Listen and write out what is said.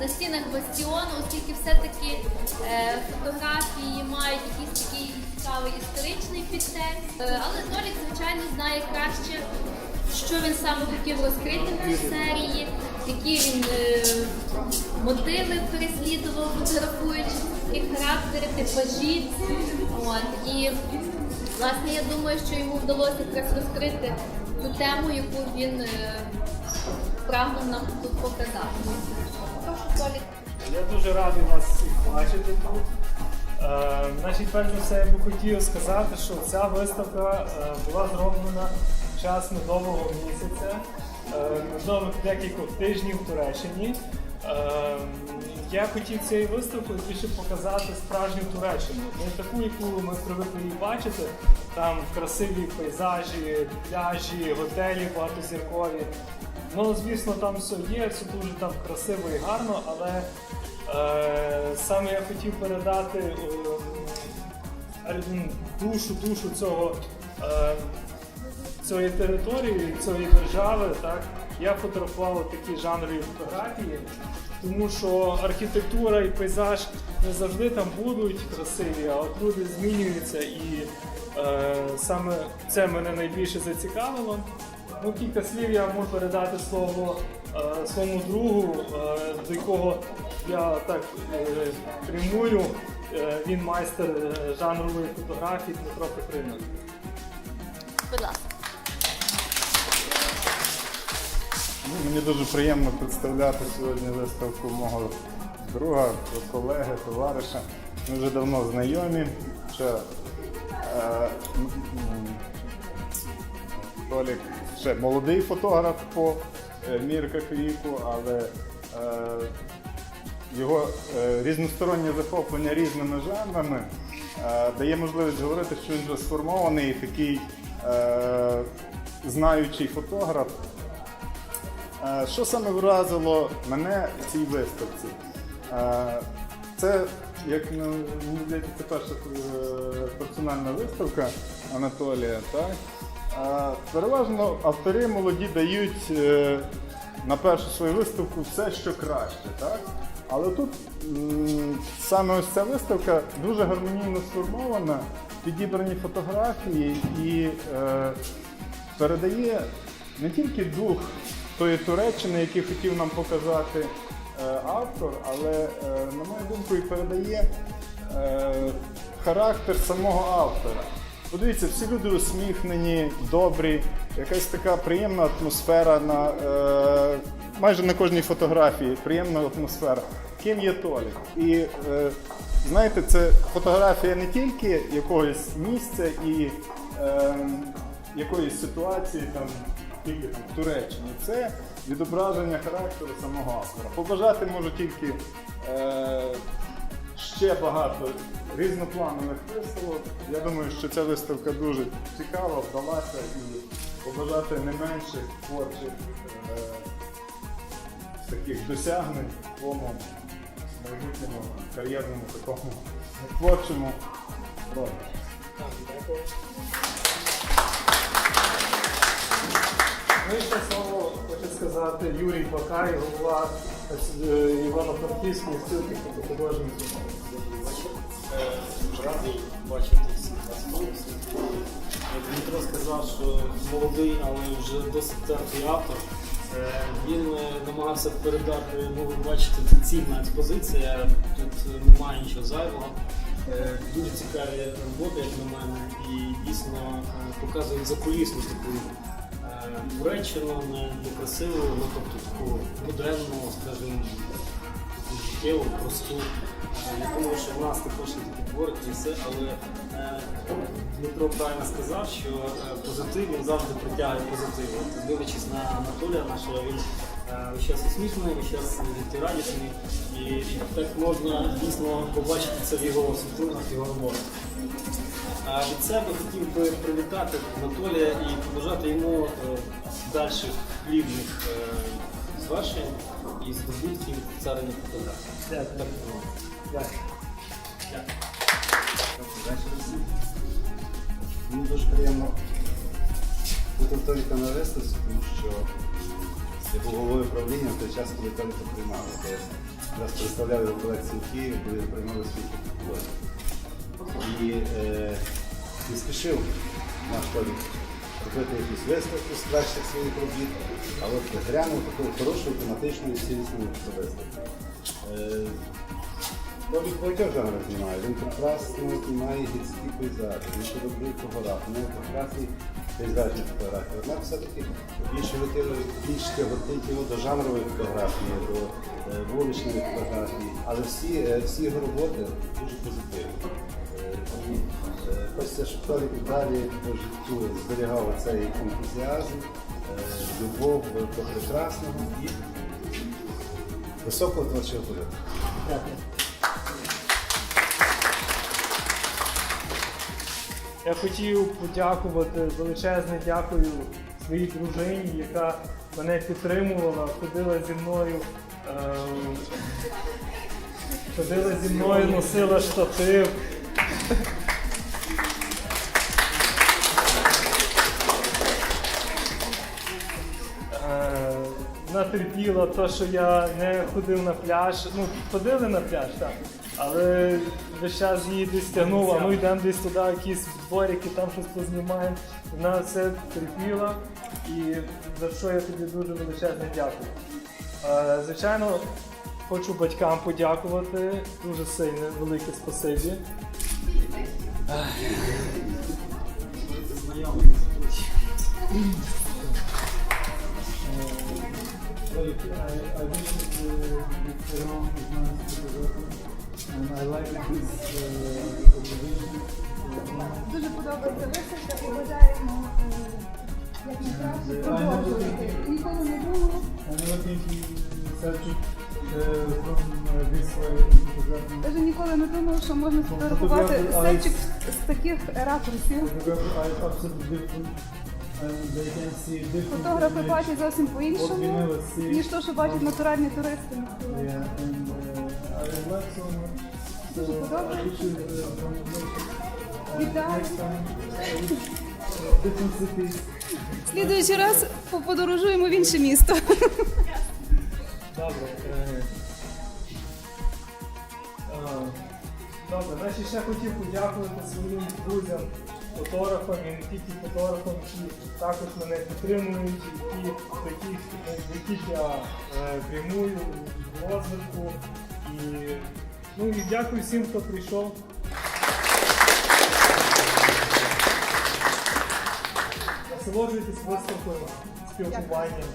на стінах бастіону, оскільки все-таки е, фотографії мають якийсь такий цікавий історичний підтекст. Е, але Толік, звичайно, знає краще, що він саме хотів розкрити в цій серії, які він е, мотиви переслідував, фотографуючи і характери, типажі. От, і власне я думаю, що йому вдалося якраз розкрити ту тему, яку він е, прагнув нам тут показати. Прошу, Толік. Я дуже радий вас всіх бачити тут. Е, значить, перш за все, я би хотів сказати, що ця виставка е, була зроблена в час медового місяця, медових декількох тижнів в Туреччині. Е, я хотів цією виставкою більше показати справжню Туреччину. Не таку, яку ми привикли її бачити. Там красиві пейзажі, пляжі, готелі багатозіркові. Ну, звісно, там все є, все дуже там красиво і гарно, але е, саме я хотів передати е, душу, душу цього, е, цієї території, цієї держави. Так? Я фотографував такі жанрові фотографії, тому що архітектура і пейзаж не завжди там будуть красиві, а от люди змінюються і е, саме це мене найбільше зацікавило. Ну, кілька слів я можу передати слово е, своєму другу, е, до якого я так е, прямую. Е, він майстер е, жанрової фотографії Дмитро Петринок. Будь ласка. Ну, Мені дуже приємно представляти сьогодні виставку мого друга, колеги, товариша. Ми вже давно знайомі. Ще, е, Толік ще молодий фотограф по е, мірках віку, але е, його е, різностороннє захоплення різними жанрами е, дає можливість говорити, що він вже сформований і такий е, знаючий фотограф. Е, Що саме вразило мене в цій виставці? Е, Це, як ну, мені здається, це перша е, персональна виставка Анатолія. Так? Переважно автори молоді дають е, на першу свою виставку все, що краще. Так? Але тут саме ось ця виставка дуже гармонійно сформована, підібрані фотографії і е, передає не тільки дух тої Туреччини, який хотів нам показати е, автор, але, на мою думку, і передає характер самого автора. Подивіться, всі люди усміхнені, добрі, якась така приємна атмосфера на е, майже на кожній фотографії, приємна атмосфера. Ким є Толік? І е, знаєте, це фотографія не тільки якогось місця і е, якоїсь ситуації там тільки там, в Туреччині. Це відображення характеру самого автора. Побажати можу тільки е, ще багато різнопланових виставок. Я думаю, що ця виставка дуже цікава, вдалася і побажати не менших творчих е, таких досягнень в твоєму майбутньому кар'єрному такому творчому розвитку. Ну і ще слово хочу сказати Юрій Бакай, голова Івано-Франківської спілки фотохудожників. Радий бачити всіх вас. Дмитро сказав, що молодий, але вже досить тертий автор. Е, Він е, намагався передати, ну ви бачите, це цільна експозиція, тут е, немає нічого зайвого. Дуже цікаві роботи, як на мене, і дійсно показують закулісну таку е, Туреччину, не, не красиву, ну тобто таку буденну, скажімо, життєву, просту. Е, Я думаю, що в нас також є такі творики і все, але е, Дмитро правильно сказав, що е, позитив він завжди притягує позитив. От, Дивлячись на Анатолія нашого, він весь час усміхнений, весь час радісний. І так можна дійсно побачити це в його світлинах, в його роботах. А від себе хотів би привітати Анатолія і побажати йому е, дальших плідних е, звершень і здобутків царині фотографії. Дякую. Так, Дякую. Мені дуже приємно бути в Толіка на виставці, тому що Я був головою правління в той час, коли Толіка приймали. Я якраз представляв його колекцію в Києві, коли приймали свій фотополон. І е, не спішив наш Толік робити якісь виставки з кращих своїх робіт, а от глянув таку хорошу тематичну і цілісну виставку. Е, жанрах знімає, він прекрасно знімає гірські пейзажі, він ще добрий фотограф, у нього прекрасні пейзажні фотографії. Однак все-таки більше більш тяготить його до жанрової фотографії, до е, вуличної фотографії, але всі, е, всі його роботи дуже позитивні. Е, І е, щоб Толік і далі по життю зберігав цей ентузіазм, е, любов до прекрасного і високого творчого польоту. Я хотів подякувати, величезне дякую своїй дружині, яка мене підтримувала, ходила зі мною, ем, ходила зі мною, носила штатив. Е, Вона терпіла що я не ходив на пляж. Ну, ходили на пляж, так. Але весь час її десь тягнув, а ну йдемо десь туди, якісь дворики, там щось познімаємо. Вона все терпіла і за що я тобі дуже величезне дякую. Е, Звичайно, хочу батькам подякувати. Дуже сильне, велике спасибі. Дуже подобається виставка і бажаємо е, як найкраще продовжувати. Ніколи не було. Даже ніколи не думав, що можна фотографувати сельчик з таких ракурсів. Фотографи бачать зовсім по-іншому, ніж то, що бачать натуральні туристи. Дуже подобається. Вітаю. Слідуючий раз подорожуємо в інше місто. Добре. е, Добре, ще хотів подякувати своїм друзям, фотографам і не тільки фотографам, які також мене підтримують, які, в яких я е, прямую в розвитку. І, ну, і дякую всім, хто прийшов. Насолоджуйтесь виставкою, спілкуванням.